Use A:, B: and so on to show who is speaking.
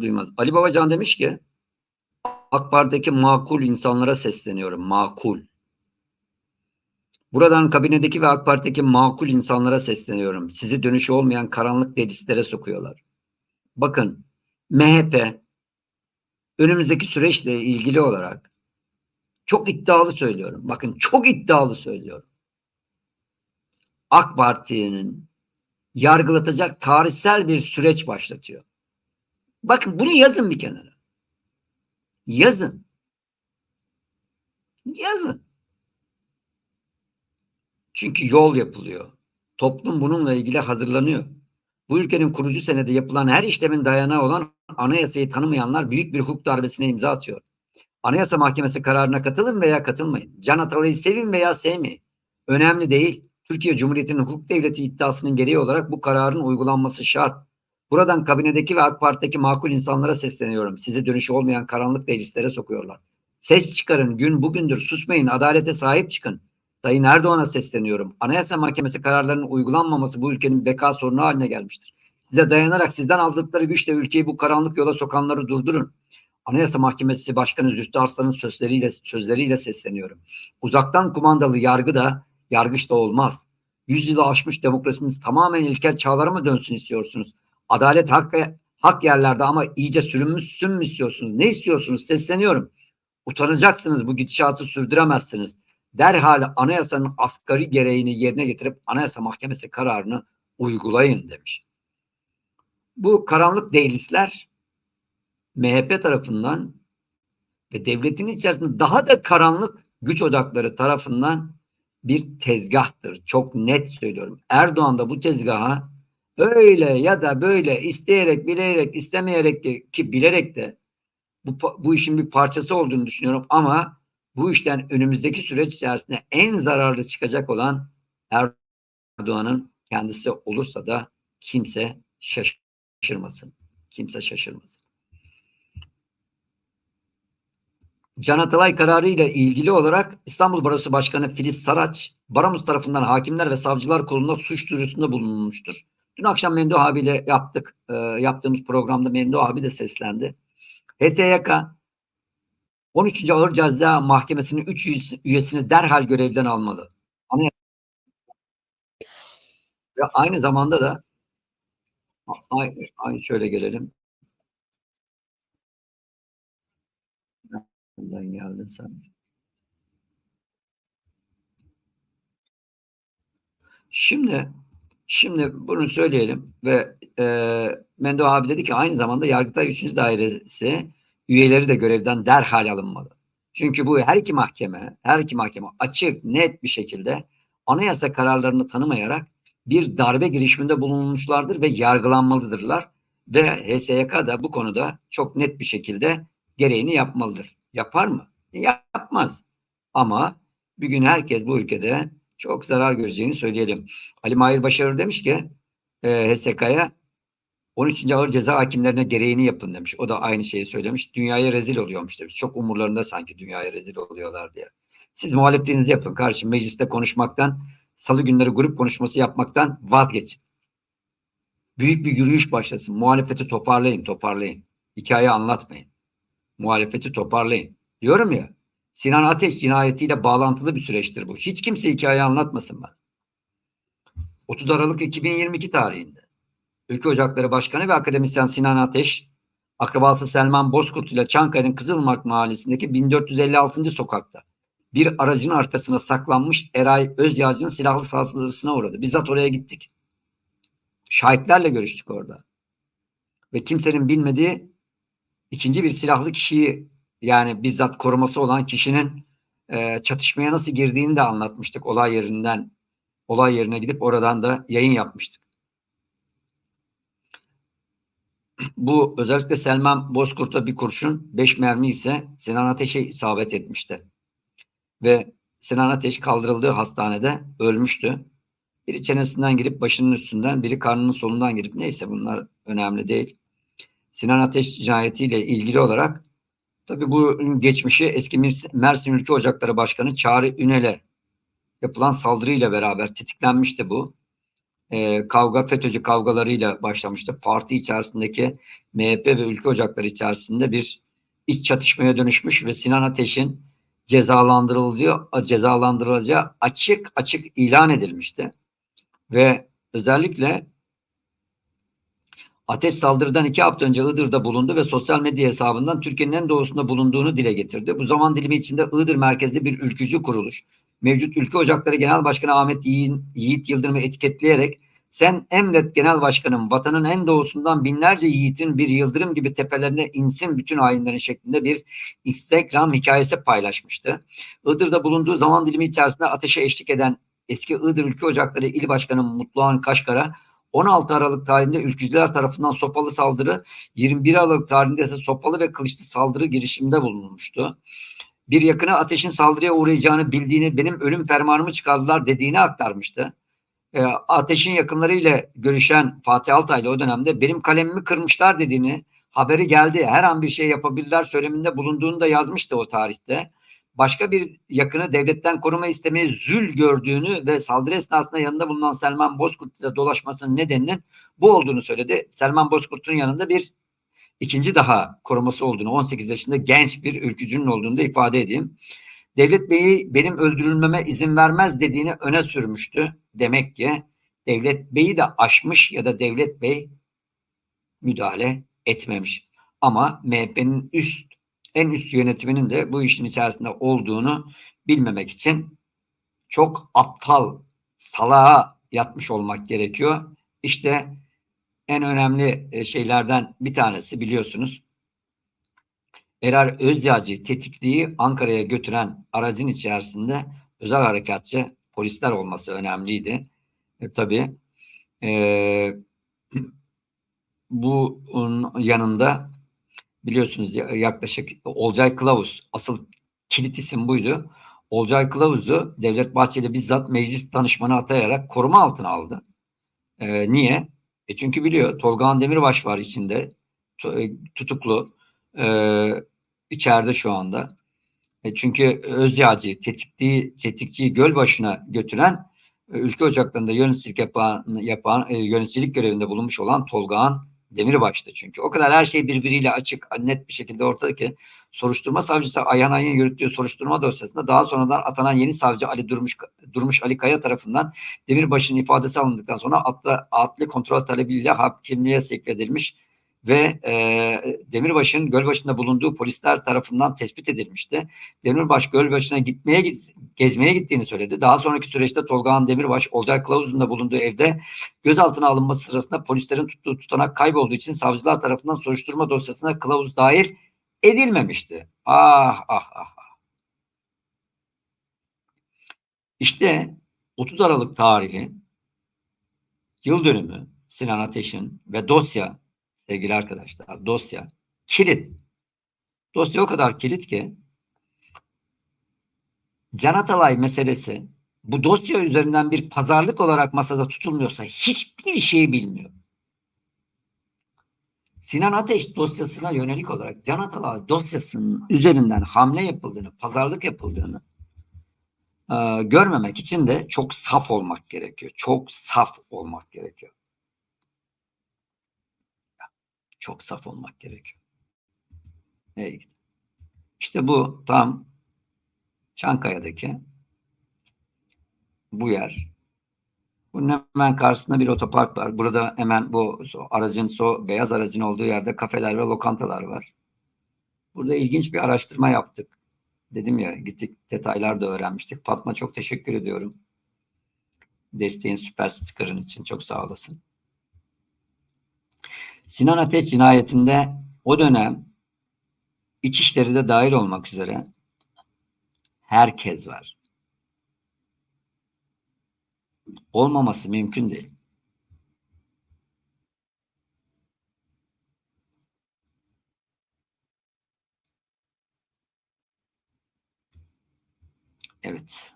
A: duymaz. Ali Babacan demiş ki AK Parti'deki makul insanlara sesleniyorum. Makul. Buradan kabinedeki ve AK Parti'deki makul insanlara sesleniyorum. Sizi dönüşü olmayan karanlık dedislere sokuyorlar. Bakın MHP önümüzdeki süreçle ilgili olarak çok iddialı söylüyorum. Bakın çok iddialı söylüyorum. AK Parti'nin yargılatacak tarihsel bir süreç başlatıyor. Bakın bunu yazın bir kenara. Yazın. Yazın. Çünkü yol yapılıyor. Toplum bununla ilgili hazırlanıyor. Bu ülkenin kurucu senede yapılan her işlemin dayanağı olan anayasayı tanımayanlar büyük bir hukuk darbesine imza atıyor. Anayasa Mahkemesi kararına katılın veya katılmayın. Can Atalay'ı sevin veya sevmeyin. Önemli değil. Türkiye Cumhuriyeti'nin hukuk devleti iddiasının gereği olarak bu kararın uygulanması şart. Buradan kabinedeki ve AK Parti'deki makul insanlara sesleniyorum. Sizi dönüşü olmayan karanlık meclislere sokuyorlar. Ses çıkarın. Gün bugündür. Susmayın. Adalete sahip çıkın. Sayın Erdoğan'a sesleniyorum. Anayasa Mahkemesi kararlarının uygulanmaması bu ülkenin beka sorunu haline gelmiştir. Size dayanarak sizden aldıkları güçle ülkeyi bu karanlık yola sokanları durdurun. Anayasa Mahkemesi Başkanı Zühtü Arslan'ın sözleriyle, sözleriyle sesleniyorum. Uzaktan kumandalı yargı da yargıç da olmaz. Yüzyılı aşmış demokrasimiz tamamen ilkel çağlara mı dönsün istiyorsunuz? Adalet hak, hak yerlerde ama iyice sürünmüşsün mü istiyorsunuz? Ne istiyorsunuz? Sesleniyorum. Utanacaksınız bu gidişatı sürdüremezsiniz. Derhal anayasanın asgari gereğini yerine getirip anayasa mahkemesi kararını uygulayın demiş. Bu karanlık değilistler MHP tarafından ve devletin içerisinde daha da karanlık güç odakları tarafından bir tezgahtır. Çok net söylüyorum. Erdoğan da bu tezgaha öyle ya da böyle isteyerek, bilerek, istemeyerek de, ki bilerek de bu, bu işin bir parçası olduğunu düşünüyorum ama bu işten önümüzdeki süreç içerisinde en zararlı çıkacak olan Erdoğan'ın kendisi olursa da kimse şaşırmasın. Kimse şaşırmasın. Can Atalay kararı ile ilgili olarak İstanbul Barosu Başkanı Filiz Saraç, Baramus tarafından hakimler ve savcılar kurulunda suç duyurusunda bulunmuştur. Dün akşam Mendo abiyle yaptık. E, yaptığımız programda Mendo abi de seslendi. HSYK 13. Ağır Ceza Mahkemesi'nin 3 üyesini derhal görevden almalı. Ve aynı zamanda da aynı, şöyle gelelim. Nereden geldin sen? Şimdi şimdi bunu söyleyelim ve e, Mendo abi dedi ki aynı zamanda Yargıtay 3. Dairesi üyeleri de görevden derhal alınmalı. Çünkü bu her iki mahkeme, her iki mahkeme açık, net bir şekilde anayasa kararlarını tanımayarak bir darbe girişiminde bulunmuşlardır ve yargılanmalıdırlar. Ve HSYK da bu konuda çok net bir şekilde gereğini yapmalıdır. Yapar mı? Yapmaz. Ama bir gün herkes bu ülkede çok zarar göreceğini söyleyelim. Ali Mahir Başarır demiş ki e, HSK'ya 13. Ağır Ceza Hakimlerine gereğini yapın demiş. O da aynı şeyi söylemiş. Dünyaya rezil oluyormuş demiş. Çok umurlarında sanki dünyaya rezil oluyorlar diye. Siz muhalefetinizi yapın kardeşim. Mecliste konuşmaktan, salı günleri grup konuşması yapmaktan vazgeçin. Büyük bir yürüyüş başlasın. Muhalefeti toparlayın, toparlayın. Hikaye anlatmayın. Muhalefeti toparlayın. Diyorum ya, Sinan Ateş cinayetiyle bağlantılı bir süreçtir bu. Hiç kimse hikaye anlatmasın ben. 30 Aralık 2022 tarihinde Ülke Ocakları Başkanı ve akademisyen Sinan Ateş, akrabası Selman Bozkurt ile Çankaya'nın Kızılmark Mahallesi'ndeki 1456. sokakta bir aracın arkasına saklanmış Eray Özyağcı'nın silahlı saldırısına uğradı. Bizzat oraya gittik. Şahitlerle görüştük orada. Ve kimsenin bilmediği ikinci bir silahlı kişiyi yani bizzat koruması olan kişinin e, çatışmaya nasıl girdiğini de anlatmıştık olay yerinden olay yerine gidip oradan da yayın yapmıştık. Bu özellikle Selman Bozkurt'a bir kurşun, beş mermi ise Sinan Ateş'e isabet etmişti. Ve Sinan Ateş kaldırıldığı hastanede ölmüştü. Biri çenesinden girip başının üstünden, biri karnının solundan girip neyse bunlar önemli değil. Sinan Ateş cinayetiyle ilgili olarak tabii bu geçmişi eski Mersin Ülke Ocakları Başkanı Çağrı Ünel'e yapılan saldırıyla beraber tetiklenmişti bu. e, kavga FETÖ'cü kavgalarıyla başlamıştı. Parti içerisindeki MHP ve ülke ocakları içerisinde bir iç çatışmaya dönüşmüş ve Sinan Ateş'in cezalandırılacağı, cezalandırılacağı açık açık ilan edilmişti. Ve özellikle Ateş saldırıdan iki hafta önce Iğdır'da bulundu ve sosyal medya hesabından Türkiye'nin en doğusunda bulunduğunu dile getirdi. Bu zaman dilimi içinde Iğdır merkezli bir ülkücü kuruluş. Mevcut Ülke Ocakları Genel Başkanı Ahmet Yiğit Yıldırım'ı etiketleyerek sen emret genel başkanım vatanın en doğusundan binlerce yiğitin bir yıldırım gibi tepelerine insin bütün hainlerin şeklinde bir Instagram hikayesi paylaşmıştı. Iğdır'da bulunduğu zaman dilimi içerisinde ateşe eşlik eden eski Iğdır Ülke Ocakları İl Başkanı Mutluhan Kaşkar'a 16 Aralık tarihinde ülkücüler tarafından sopalı saldırı, 21 Aralık tarihinde ise sopalı ve kılıçlı saldırı girişiminde bulunmuştu. Bir yakını ateşin saldırıya uğrayacağını bildiğini, benim ölüm fermanımı çıkardılar dediğini aktarmıştı. E, ateşin yakınlarıyla görüşen Fatih Altaylı o dönemde benim kalemimi kırmışlar dediğini, haberi geldi, her an bir şey yapabilirler söyleminde bulunduğunu da yazmıştı o tarihte başka bir yakını devletten koruma istemeye zül gördüğünü ve saldırı esnasında yanında bulunan Selman Bozkurt ile dolaşmasının nedeninin bu olduğunu söyledi. Selman Bozkurt'un yanında bir ikinci daha koruması olduğunu, 18 yaşında genç bir ülkücünün olduğunu da ifade edeyim. Devlet Bey'i benim öldürülmeme izin vermez dediğini öne sürmüştü. Demek ki Devlet Bey'i de aşmış ya da Devlet Bey müdahale etmemiş. Ama MHP'nin üst en üst yönetiminin de bu işin içerisinde olduğunu bilmemek için çok aptal, salağa yatmış olmak gerekiyor. İşte en önemli e, şeylerden bir tanesi biliyorsunuz. Erar Özyağcı tetikliği Ankara'ya götüren aracın içerisinde özel harekatçı polisler olması önemliydi. E, tabii e, bunun yanında biliyorsunuz yaklaşık Olcay Kılavuz asıl kilit isim buydu. Olcay Kılavuz'u Devlet Bahçeli bizzat meclis danışmanı atayarak koruma altına aldı. E, niye? E çünkü biliyor Tolgahan Demirbaş var içinde e, tutuklu e, içeride şu anda. E çünkü Özyağcı tetikliği, tetikçiyi göl başına götüren e, ülke ocaklarında yöneticilik yapan, yapan e, yöneticilik görevinde bulunmuş olan Tolgahan Demirbaş'ta çünkü. O kadar her şey birbiriyle açık, net bir şekilde ortada ki soruşturma savcısı Ayhan Ay'ın yürüttüğü soruşturma dosyasında daha sonradan atanan yeni savcı Ali Durmuş, Durmuş Ali Kaya tarafından Demirbaş'ın ifadesi alındıktan sonra adlı, adli kontrol talebiyle hakimliğe sevk edilmiş ve e, Demirbaş'ın Gölbaşı'nda bulunduğu polisler tarafından tespit edilmişti. Demirbaş Gölbaşı'na gitmeye gezmeye gittiğini söyledi. Daha sonraki süreçte Tolgahan Demirbaş Olcay Kılavuz'un bulunduğu evde gözaltına alınması sırasında polislerin tuttuğu tutanak kaybolduğu için savcılar tarafından soruşturma dosyasına kılavuz dahil edilmemişti. Ah ah ah. ah. İşte 30 Aralık tarihi yıl dönümü Sinan Ateş'in ve dosya sevgili arkadaşlar dosya kilit. Dosya o kadar kilit ki Can Atalay meselesi bu dosya üzerinden bir pazarlık olarak masada tutulmuyorsa hiçbir şey bilmiyor. Sinan Ateş dosyasına yönelik olarak Can Atalay dosyasının üzerinden hamle yapıldığını, pazarlık yapıldığını e, görmemek için de çok saf olmak gerekiyor. Çok saf olmak gerekiyor. Çok saf olmak gerekiyor. Evet. İşte bu tam Çankaya'daki bu yer. Bunun hemen karşısında bir otopark var. Burada hemen bu aracın, so, beyaz aracın olduğu yerde kafeler ve lokantalar var. Burada ilginç bir araştırma yaptık. Dedim ya gittik detaylar da öğrenmiştik. Fatma çok teşekkür ediyorum. Desteğin süper sticker'ın için çok sağ olasın. Sinan Ateş cinayetinde o dönem İçişleri de dahil olmak üzere herkes var. Olmaması mümkün değil. Evet.